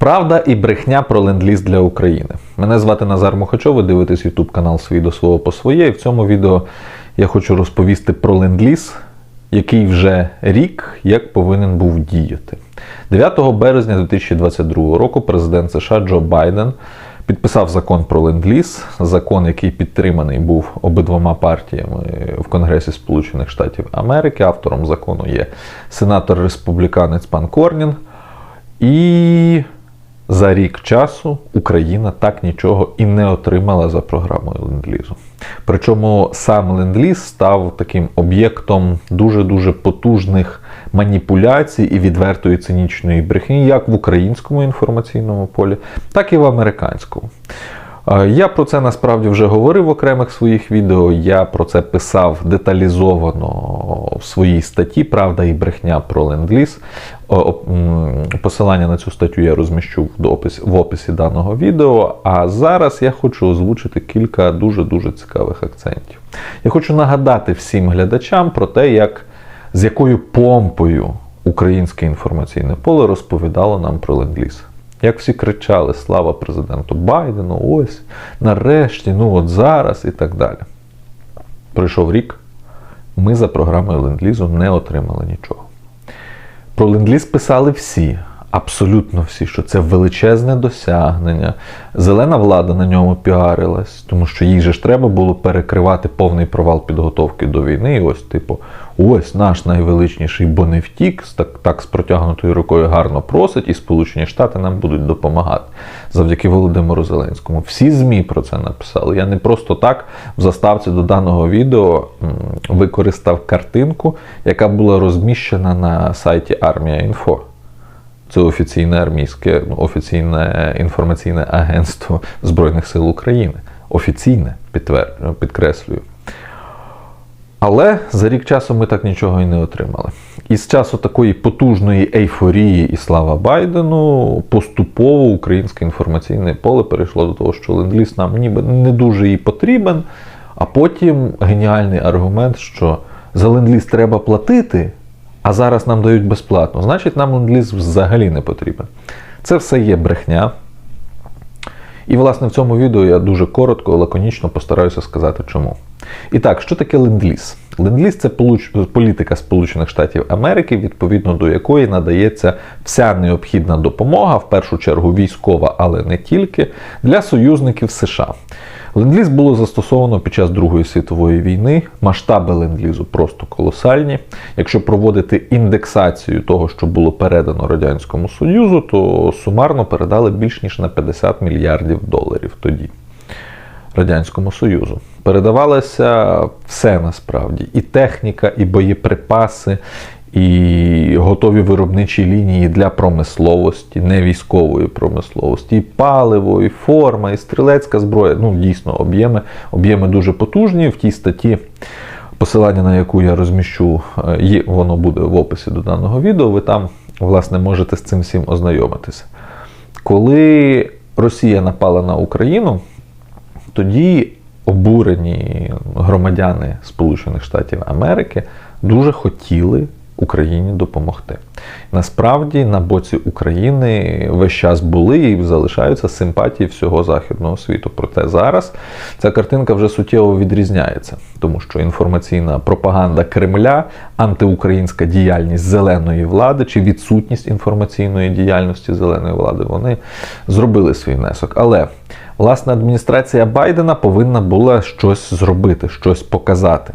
Правда і брехня про ленд-ліз для України. Мене звати Назар Мухачов, ви дивитесь YouTube канал «Свій до свого по своє. І в цьому відео я хочу розповісти про ленд-ліз, який вже рік як повинен був діяти. 9 березня 2022 року президент США Джо Байден підписав закон про ленд-ліз, закон, який підтриманий був обидвома партіями в Конгресі Сполучених Штатів Америки. Автором закону є сенатор-республіканець пан Корнін. І за рік часу Україна так нічого і не отримала за програмою ленд-лізу. Причому сам ленд-ліз став таким об'єктом дуже-дуже потужних маніпуляцій і відвертої цинічної брехні, як в українському інформаційному полі, так і в американському. Я про це насправді вже говорив в окремих своїх відео. Я про це писав деталізовано в своїй статті Правда і брехня про ленд-ліз. Посилання на цю статтю я розміщу в описі даного відео. А зараз я хочу озвучити кілька дуже-дуже цікавих акцентів. Я хочу нагадати всім глядачам про те, як, з якою помпою українське інформаційне поле розповідало нам про ленд-ліз. Як всі кричали Слава президенту Байдену, ось, нарешті, ну от зараз і так далі. Пройшов рік, ми за програмою ленд-лізу не отримали нічого. Про ленд-ліз писали всі, абсолютно всі, що це величезне досягнення. Зелена влада на ньому піарилась, тому що їй же ж треба було перекривати повний провал підготовки до війни. І ось, типу, ось наш найвеличніший бо не втік, так, так з протягнутою рукою гарно просить, і Сполучені Штати нам будуть допомагати завдяки Володимиру Зеленському. Всі ЗМІ про це написали. Я не просто так в заставці до даного відео використав картинку, яка була розміщена на сайті Армія.Інфо. Це офіційне армійське, офіційне інформаційне агентство Збройних сил України. Офіційне, підтвер... підкреслюю. Але за рік часу ми так нічого і не отримали. І з часу такої потужної ейфорії і слава Байдену поступово українське інформаційне поле перейшло до того, що ленд-ліз нам ніби не дуже і потрібен. А потім геніальний аргумент, що за ленд-ліз треба платити, а зараз нам дають безплатно. Значить, нам ленд-ліз взагалі не потрібен. Це все є брехня. І, власне, в цьому відео я дуже коротко, лаконічно постараюся сказати чому. І так, що таке ленд-ліз? Ленд-ліз це політика Сполучених Штатів Америки, відповідно до якої надається вся необхідна допомога, в першу чергу військова, але не тільки, для союзників США. Ленд-ліз було застосовано під час Другої світової війни. Масштаби ленд-лізу просто колосальні. Якщо проводити індексацію того, що було передано Радянському Союзу, то сумарно передали більш ніж на 50 мільярдів доларів тоді. Радянському Союзу. Передавалося все насправді: і техніка, і боєприпаси, і готові виробничі лінії для промисловості, не військової промисловості, і паливо, і форма, і стрілецька зброя. Ну, дійсно, об'єми, об'єми дуже потужні. В тій статті, посилання на яку я розміщу, е, є, воно буде в описі до даного відео. Ви там, власне, можете з цим всім ознайомитися. Коли Росія напала на Україну, тоді обурені громадяни Сполучених Штатів Америки дуже хотіли Україні допомогти. Насправді на боці України весь час були і залишаються симпатії всього західного світу. Проте зараз ця картинка вже суттєво відрізняється, тому що інформаційна пропаганда Кремля, антиукраїнська діяльність зеленої влади чи відсутність інформаційної діяльності зеленої влади вони зробили свій внесок. Але власне адміністрація Байдена повинна була щось зробити, щось показати.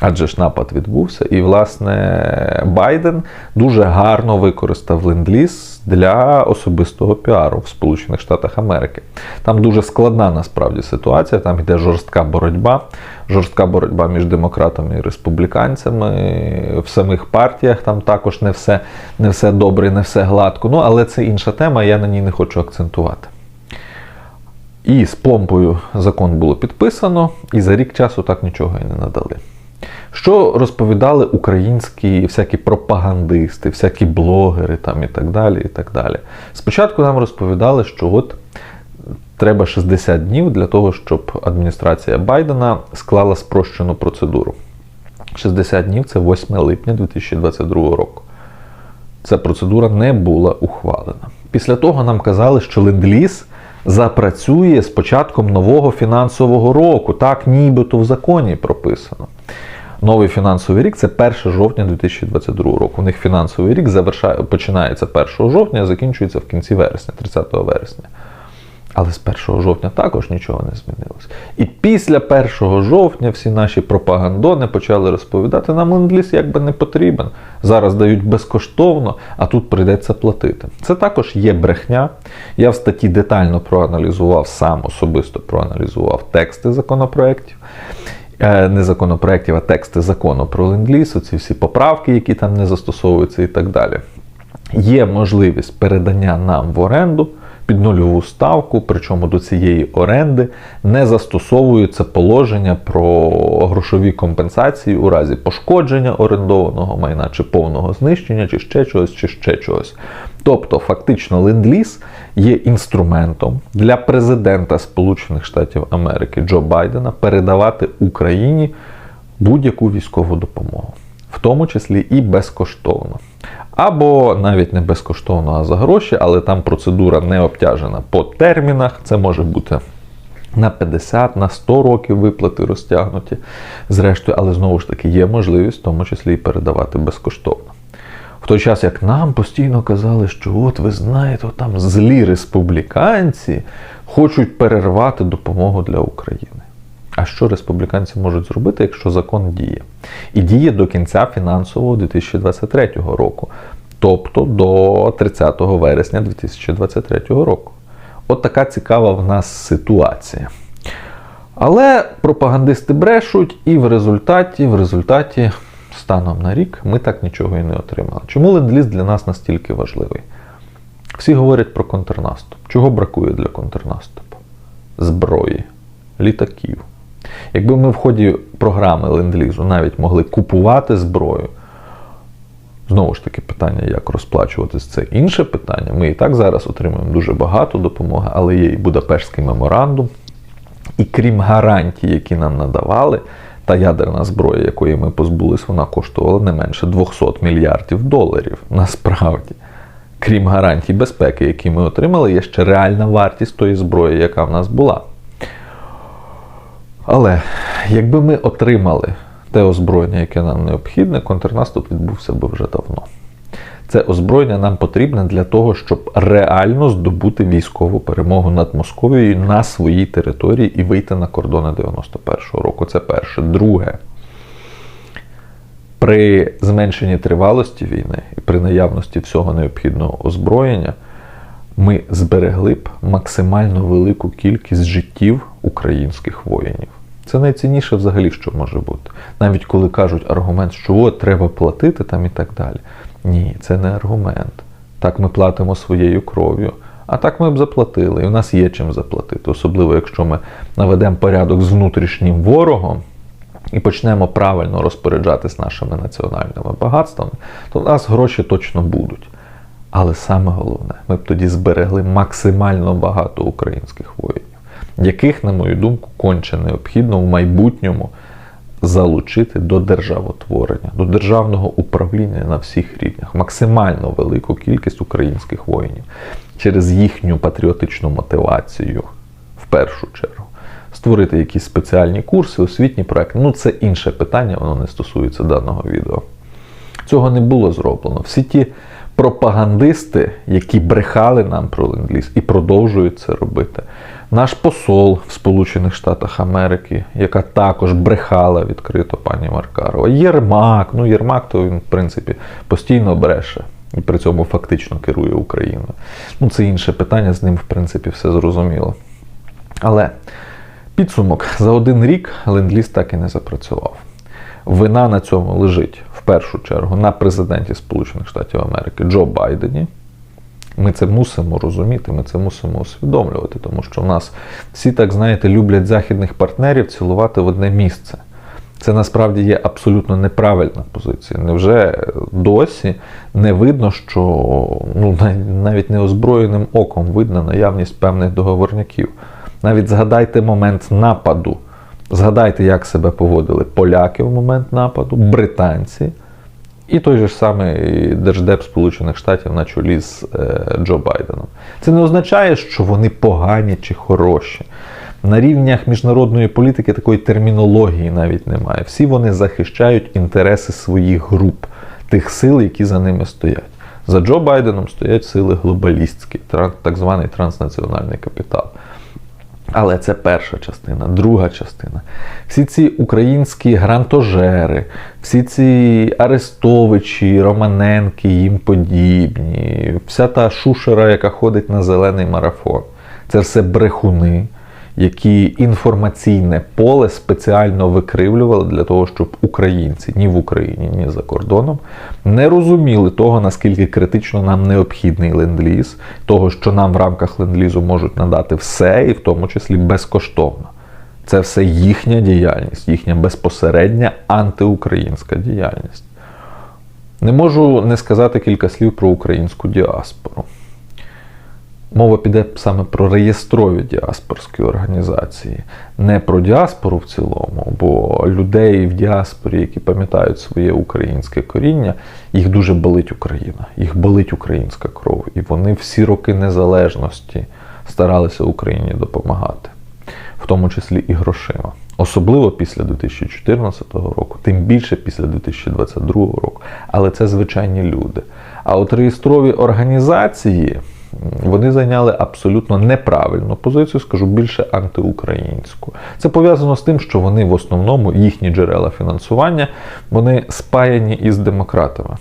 Адже ж напад відбувся, і, власне, Байден дуже гарно використав ленд-ліз для особистого піару в Сполучених Штатах Америки. Там дуже складна насправді ситуація, там йде жорстка боротьба, жорстка боротьба між демократами і республіканцями. В самих партіях там також не все, не все добре, не все гладко. Ну, але це інша тема, я на ній не хочу акцентувати. І з помпою закон було підписано, і за рік часу так нічого і не надали. Що розповідали українські всякі пропагандисти, всякі блогери там і так далі. і так далі. Спочатку нам розповідали, що от треба 60 днів для того, щоб адміністрація Байдена склала спрощену процедуру. 60 днів це 8 липня 2022 року. Ця процедура не була ухвалена. Після того нам казали, що ленд-ліз запрацює з початком нового фінансового року. Так, нібито в законі прописано. Новий фінансовий рік це 1 жовтня 2022 року. У них фінансовий рік завершає, починається 1 жовтня, закінчується в кінці вересня, 30 вересня. Але з 1 жовтня також нічого не змінилось. І після 1 жовтня всі наші пропагандони почали розповідати, нам ленд-ліз якби не потрібен. Зараз дають безкоштовно, а тут прийдеться платити. Це також є брехня. Я в статті детально проаналізував, сам особисто проаналізував тексти законопроєктів. Е, Не законопроєктів, а тексти закону про ленд-ліз, оці всі поправки, які там не застосовуються і так далі. Є можливість передання нам в оренду під нульову ставку, причому до цієї оренди не застосовуються положення про грошові компенсації у разі пошкодження орендованого майна, чи повного знищення, чи ще чогось, чи ще чогось. Тобто, фактично, ленд-ліз є інструментом для президента Сполучених Штатів Америки Джо Байдена передавати Україні будь-яку військову допомогу, в тому числі і безкоштовно. Або навіть не безкоштовно, а за гроші, але там процедура не обтяжена по термінах. Це може бути на 50, на 100 років виплати розтягнуті. Зрештою, але знову ж таки є можливість, в тому числі і передавати безкоштовно. В той час, як нам постійно казали, що от ви знаєте, там злі республіканці хочуть перервати допомогу для України. А що республіканці можуть зробити, якщо закон діє? І діє до кінця фінансового 2023 року, тобто до 30 вересня 2023 року. От така цікава в нас ситуація. Але пропагандисти брешуть, і в результаті, в результаті, станом на рік, ми так нічого і не отримали. Чому ленд-ліз для нас настільки важливий? Всі говорять про контрнаступ. Чого бракує для контрнаступу? Зброї, літаків. Якби ми в ході програми ленд-лізу навіть могли купувати зброю, знову ж таки, питання, як розплачуватись, це інше питання. Ми і так зараз отримуємо дуже багато допомоги, але є і Будапештський меморандум. І крім гарантій, які нам надавали, та ядерна зброя, якої ми позбулись, вона коштувала не менше 200 мільярдів доларів. Насправді. Крім гарантій безпеки, які ми отримали, є ще реальна вартість тої зброї, яка в нас була. Але якби ми отримали те озброєння, яке нам необхідне, контрнаступ відбувся би вже давно. Це озброєння нам потрібне для того, щоб реально здобути військову перемогу над Московією на своїй території і вийти на кордони 91-го року. Це перше. Друге, при зменшенні тривалості війни і при наявності всього необхідного озброєння ми зберегли б максимально велику кількість життів українських воїнів. Це найцінніше взагалі, що може бути. Навіть коли кажуть аргумент, що от треба платити там і так далі. Ні, це не аргумент. Так ми платимо своєю кров'ю. А так ми б заплатили, і в нас є чим заплатити. Особливо, якщо ми наведемо порядок з внутрішнім ворогом і почнемо правильно розпоряджатись нашими національними багатствами, то в нас гроші точно будуть. Але саме головне, ми б тоді зберегли максимально багато українських воїнів, яких, на мою думку, конче необхідно в майбутньому залучити до державотворення, до державного управління на всіх рівнях, максимально велику кількість українських воїнів через їхню патріотичну мотивацію, в першу чергу. Створити якісь спеціальні курси, освітні проекти. Ну, це інше питання, воно не стосується даного відео. Цього не було зроблено. Всі ті пропагандисти, які брехали нам про ленд-ліз і продовжують це робити. Наш посол в Сполучених Штатах Америки, яка також брехала відкрито пані Маркарова. Єрмак, ну Єрмак, то він, в принципі, постійно бреше і при цьому фактично керує Україною. Ну, це інше питання, з ним, в принципі, все зрозуміло. Але підсумок за один рік ленд-ліз так і не запрацював. Вина на цьому лежить першу чергу на президенті Сполучених Штатів Америки Джо Байдені. Ми це мусимо розуміти, ми це мусимо усвідомлювати, тому що в нас всі, так знаєте, люблять західних партнерів цілувати в одне місце. Це насправді є абсолютно неправильна позиція. Невже досі не видно, що ну, навіть неозброєним оком видно наявність певних договорняків? Навіть згадайте момент нападу. Згадайте, як себе поводили поляки в момент нападу, британці І той же ж самий Держдеп Сполучених Штатів на чолі з е, Джо Байденом. Це не означає, що вони погані чи хороші. На рівнях міжнародної політики такої термінології навіть немає. Всі вони захищають інтереси своїх груп, тих сил, які за ними стоять. За Джо Байденом стоять сили глобалістські, так званий транснаціональний капітал. Але це перша частина, друга частина. Всі ці українські грантожери, всі ці Арестовичі, Романенки, їм подібні, вся та шушера, яка ходить на зелений марафон. Це все брехуни, які інформаційне поле спеціально викривлювали для того, щоб українці ні в Україні, ні за кордоном не розуміли того, наскільки критично нам необхідний ленд-ліз, того, що нам в рамках ленд-лізу можуть надати все, і в тому числі безкоштовно. Це все їхня діяльність, їхня безпосередня антиукраїнська діяльність. Не можу не сказати кілька слів про українську діаспору. Мова піде саме про реєстрові діаспорські організації, не про діаспору в цілому, бо людей в діаспорі, які пам'ятають своє українське коріння, їх дуже болить Україна, їх болить українська кров. І вони всі роки незалежності старалися Україні допомагати, в тому числі і грошима. Особливо після 2014 року, тим більше після 2022 року. Але це звичайні люди. А от реєстрові організації вони зайняли абсолютно неправильну позицію, скажу більше антиукраїнську. Це пов'язано з тим, що вони в основному їхні джерела фінансування вони спаяні із демократами.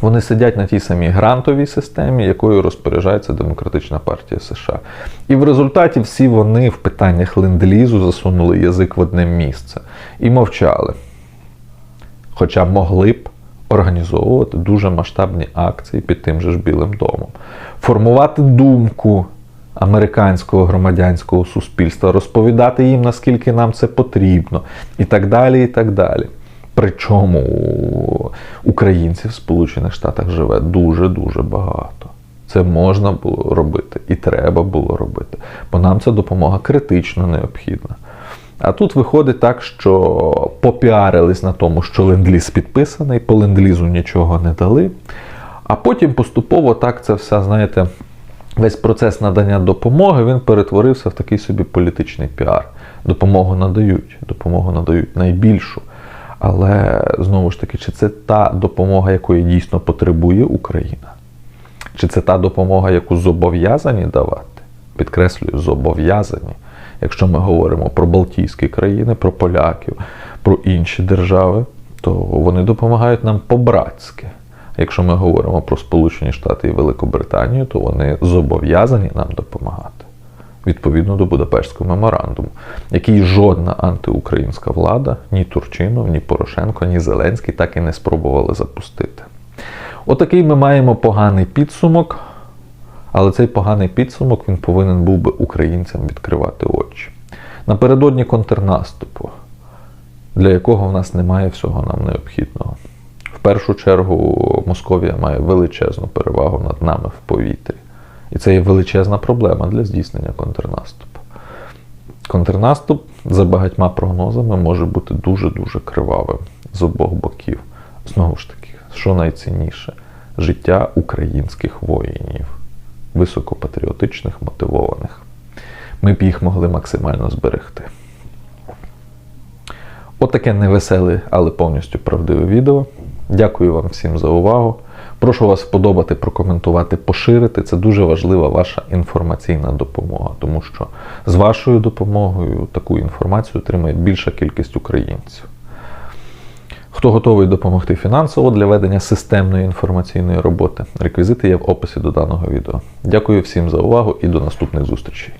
Вони сидять на тій самій грантовій системі, якою розпоряджається Демократична партія США. І в результаті всі вони в питаннях ленд-лізу засунули язик в одне місце і мовчали. Хоча могли б організовувати дуже масштабні акції під тим же ж Білим домом, формувати думку американського громадянського суспільства, розповідати їм, наскільки нам це потрібно, і так далі. і так далі. Причому українців в Сполучених Штатах живе дуже-дуже багато. Це можна було робити і треба було робити, бо нам ця допомога критично необхідна. А тут виходить так, що попіарились на тому, що ленд-ліз підписаний, по ленд-лізу нічого не дали. А потім поступово так це все, знаєте, весь процес надання допомоги він перетворився в такий собі політичний піар. Допомогу надають, допомогу надають найбільшу. Але знову ж таки, чи це та допомога, якої дійсно потребує Україна? Чи це та допомога, яку зобов'язані давати? Підкреслюю, зобов'язані. Якщо ми говоримо про Балтійські країни, про поляків, про інші держави, то вони допомагають нам по-братськи. Якщо ми говоримо про Сполучені Штати і Великобританію, то вони зобов'язані нам допомагати відповідно до Будапештського меморандуму, який жодна антиукраїнська влада, ні Турчинов, ні Порошенко, ні Зеленський так і не спробували запустити. Отакий ми маємо поганий підсумок, але цей поганий підсумок він повинен був би українцям відкривати очі. Напередодні контрнаступу, для якого в нас немає всього нам необхідного. В першу чергу Московія має величезну перевагу над нами в повітрі. І це є величезна проблема для здійснення контрнаступу. Контрнаступ за багатьма прогнозами може бути дуже-дуже кривавим з обох боків. Знову ж таки, що найцінніше життя українських воїнів, високопатріотичних, мотивованих. Ми б їх могли максимально зберегти. Отаке невеселе, але повністю правдиве відео. Дякую вам всім за увагу. Прошу вас вподобати, прокоментувати, поширити. Це дуже важлива ваша інформаційна допомога, тому що з вашою допомогою таку інформацію отримає більша кількість українців. Хто готовий допомогти фінансово для ведення системної інформаційної роботи, реквізити є в описі до даного відео. Дякую всім за увагу і до наступних зустрічей.